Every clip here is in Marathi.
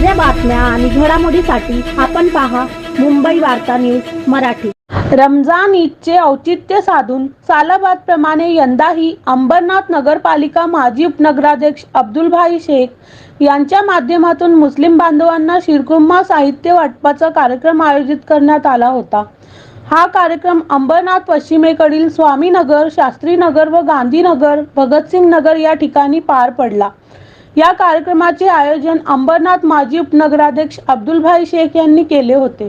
बातम्या आणि घडामोडीसाठी आपण पहा मुंबई वार्ता न्यूज मराठी. रमजान ईदचे औचित्य साधून सालाबादप्रमाणे यंदाही अंबरनाथ नगरपालिका माजी उपनगराध्यक्ष अब्दुलभाई शेख यांच्या माध्यमातून मुस्लिम बांधवांना शिरकुम्मा साहित्य वाटपाचा कार्यक्रम आयोजित करण्यात आला होता. हा कार्यक्रम अंबरनाथ पश्चिमेकडील स्वामीनगर शास्त्रीनगर व गांधीनगर भगतसिंग नगर या ठिकाणी पार पडला. या कार्यक्रमाचे आयोजन अंबरनाथ माजी उपनगराध्यक्ष अब्दुलभाई शेख यांनी केले होते.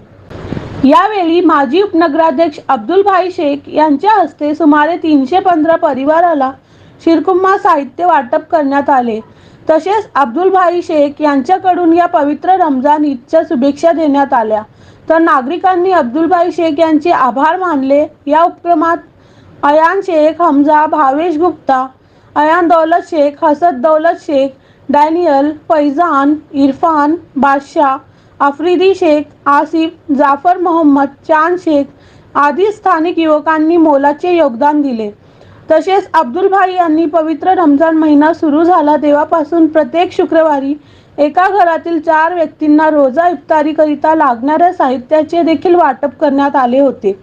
यावेळी माजी उपनगराध्यक्ष अब्दुलभाई शेख यांच्या हस्ते सुमारे तीनशे पंधरा परिवाराला शिरकुम्मा साहित्य वाटप करण्यात आले. तसेच अब्दुलभाई शेख यांच्याकडून या पवित्र रमजान ईदच्या शुभेच्छा देण्यात आल्या. तर नागरिकांनी अब्दुलभाई शेख यांचे आभार मानले. या उपक्रमात अयान शेख हमजा भावेश गुप्ता अयान दौलत शेख हसद दौलत शेख डॅनियल फैजान इरफान बादशाह आफ्रिदी शेख आसिफ जाफर मोहम्मद चांद शेख आदी स्थानिक युवकांनी मोलाचे योगदान दिले. तसेच अब्दुल भाई यांनी पवित्र रमजान महिना सुरू झाला तेव्हापासून प्रत्येक शुक्रवारी एका घरातील चार व्यक्तींना रोजा इफ्तारीकरिता लागणाऱ्या साहित्याचे देखील वाटप करण्यात आले होते.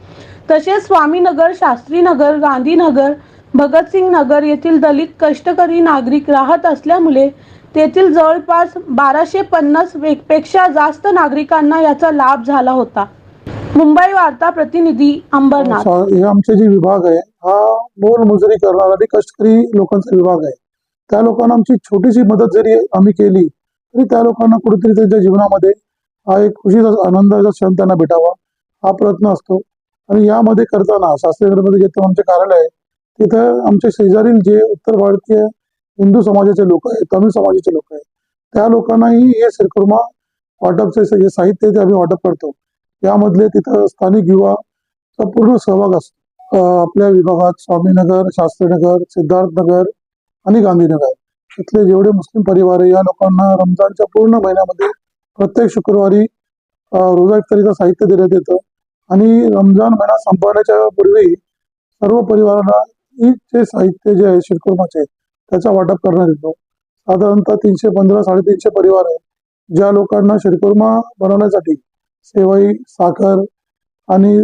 तसेच स्वामीनगर शास्त्रीनगर गांधीनगर भगतसिंग नगर येथील दलित कष्टकरी नागरिक राहत असल्यामुळे तेथील जवळपास बाराशे पन्नासपेक्षा जास्त नागरिकांना याचा लाभ झाला होता. मुंबई वार्ता प्रतिनिधी अंबरनाथ. आमचे जे विभाग आहे हा मोलमजुरी करणारा कष्टकरी लोकांचा विभाग आहे त्या लोकांना आमची छोटीशी मदत जरी आम्ही केली तरी त्या लोकांना कुठेतरी त्यांच्या जीवनामध्ये हा एक खुशीचा आनंदाचा क्षण त्यांना भेटावा हा प्रयत्न असतो. आणि यामध्ये करताना शास्त्रीनगरमध्ये जे आमचे कार्यालय आहे तिथं आमच्या शेजारील जे उत्तर भारतीय हिंदू समाजाचे लोक आहेत तमिळ समाजाचे लोक आहेत त्या लोकांनाही हे शिरकुर्मा वाटपचे जे साहित्य ते आम्ही वाटप करतो. यामधले तिथं स्थानिक युवा पूर्ण सहभाग असतो आपल्या विभागात स्वामीनगर शास्त्रीनगर सिद्धार्थनगर आणि गांधीनगर. इथले जेवढे मुस्लिम परिवार आहे या लोकांना रमजानच्या पूर्ण महिन्यामध्ये प्रत्येक शुक्रवारी रोजा इफ्तारीचं साहित्य देण्यात येतं. आणि रमजान महिना संपवण्याच्या पूर्वी सर्व परिवारांना ईदचे साहित्य जे आहे शिरकुर्माचे त्याचा वाटप करण्यात येतो. साधारणतः तीनशे पंधरा साडेतीनशे परिवार आहे ज्या लोकांना शिरकुर्मा बनवण्यासाठी सेवई साखर आणि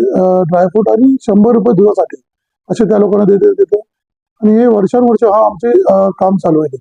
ड्रायफ्रूट आणि शंभर रुपये दुधासाठी असे त्या लोकांना देते देतो आणि हे वर्षानुवर्ष हा आमचे काम चालू आहे.